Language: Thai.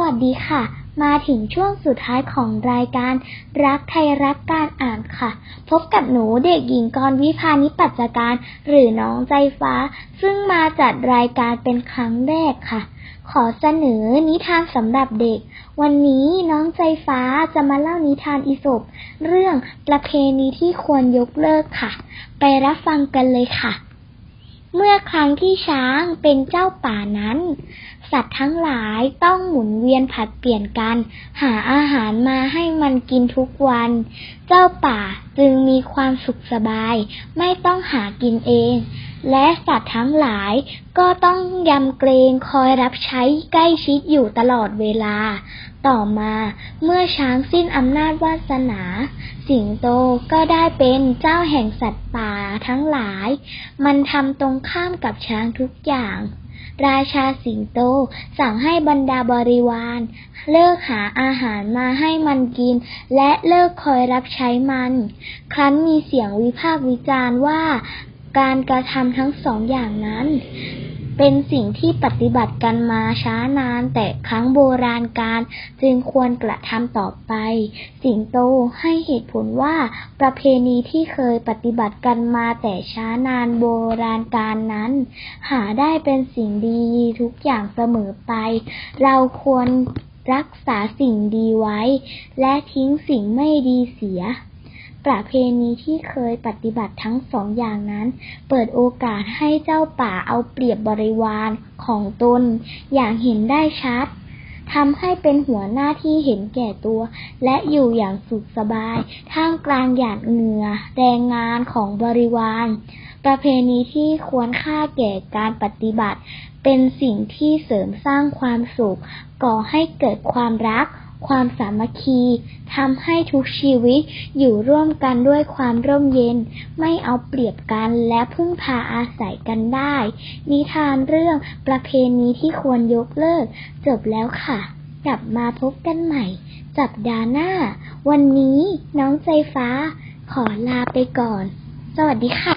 วัสดีค่ะ มาถึงช่วงสุดท้ายของรายการ รักไทยรักการอ่านค่ะ พบกับหนูเด็กหญิงกรวิพานิปัจจการ หรือน้องใจฟ้า ซึ่งมาจัดรายการเป็นครั้งแรกค่ะ ขอเสนอนิทานสำหรับเด็ก วันนี้น้องใจฟ้าจะมาเล่านิทานอีสปเรื่องประเพณีที่ควรยกเลิกค่ะ ไปรับฟังกันเลยค่ะ เมื่อครั้งที่ช้างเป็นเจ้าป่านั้น สัตว์ทั้งหลายต้องหมุนเวียนผัดเปลี่ยนกัน หาอาหารมาให้มันกินทุกวัน เจ้าป่าจึงมีความสุขสบาย ไม่ต้องหากินเอง และสัตว์ทั้งหลายก็ต้องยำเกรงคอยรับใช้ใกล้ชิดอยู่ตลอดเวลา ต่อมาเมื่อช้างสิ้นอำนาจวาสนา สิงโตก็ได้เป็นเจ้าแห่งสัตว์ป่าทั้งหลาย มันทำตรงข้ามกับช้างทุกอย่าง ราชาสิงโตสั่งให้บรรดาบริวาร เลิกหาอาหารมาให้มันกิน และเลิกคอยรับใช้มัน ครั้นมีเสียงวิพากษ์วิจารณ์ว่า การกระทำทั้งสองอย่างนั้น เป็นสิ่งที่ปฏิบัติกันมาช้านาน แต่ครั้งโบราณการจึงควรกระทำต่อไป สิงโตให้เหตุผลว่าประเพณีที่เคยปฏิบัติกันมาแต่ช้านานโบราณการนั้น หาได้เป็นสิ่งดีทุกอย่างเสมอไป เราควรรักษาสิ่งดีไว้ และทิ้งสิ่งไม่ดีเสีย ประเพณีที่เคยปฏิบัติทั้งสองอย่างนั้น เปิดโอกาสให้เจ้าป่าเอาเปรียบบริวารของตน อย่างเห็นได้ชัดทำให้เป็นหัวหน้าที่เห็นแก่ตัว และอยู่อย่างสุขสบาย ท่ามกลางหยาดเหงื่อแรงงานของบริวาร ประเพณีที่ควรค่าแก่การปฏิบัติ เป็นสิ่งที่เสริมสร้างความสุข ก่อให้เกิดความรัก ความสามัคคีทำให้ทุกชีวิตอยู่ร่วมกันด้วยความร่มเย็น ไม่เอาเปรียบกันและพึ่งพาอาศัยกันได้ นิทานเรื่องประเพณีที่ควรยกเลิก จบแล้วค่ะ กลับมาพบกันใหม่สัปดาห์หน้า วันนี้น้องใจฟ้า ขอลาไปก่อน สวัสดีค่ะ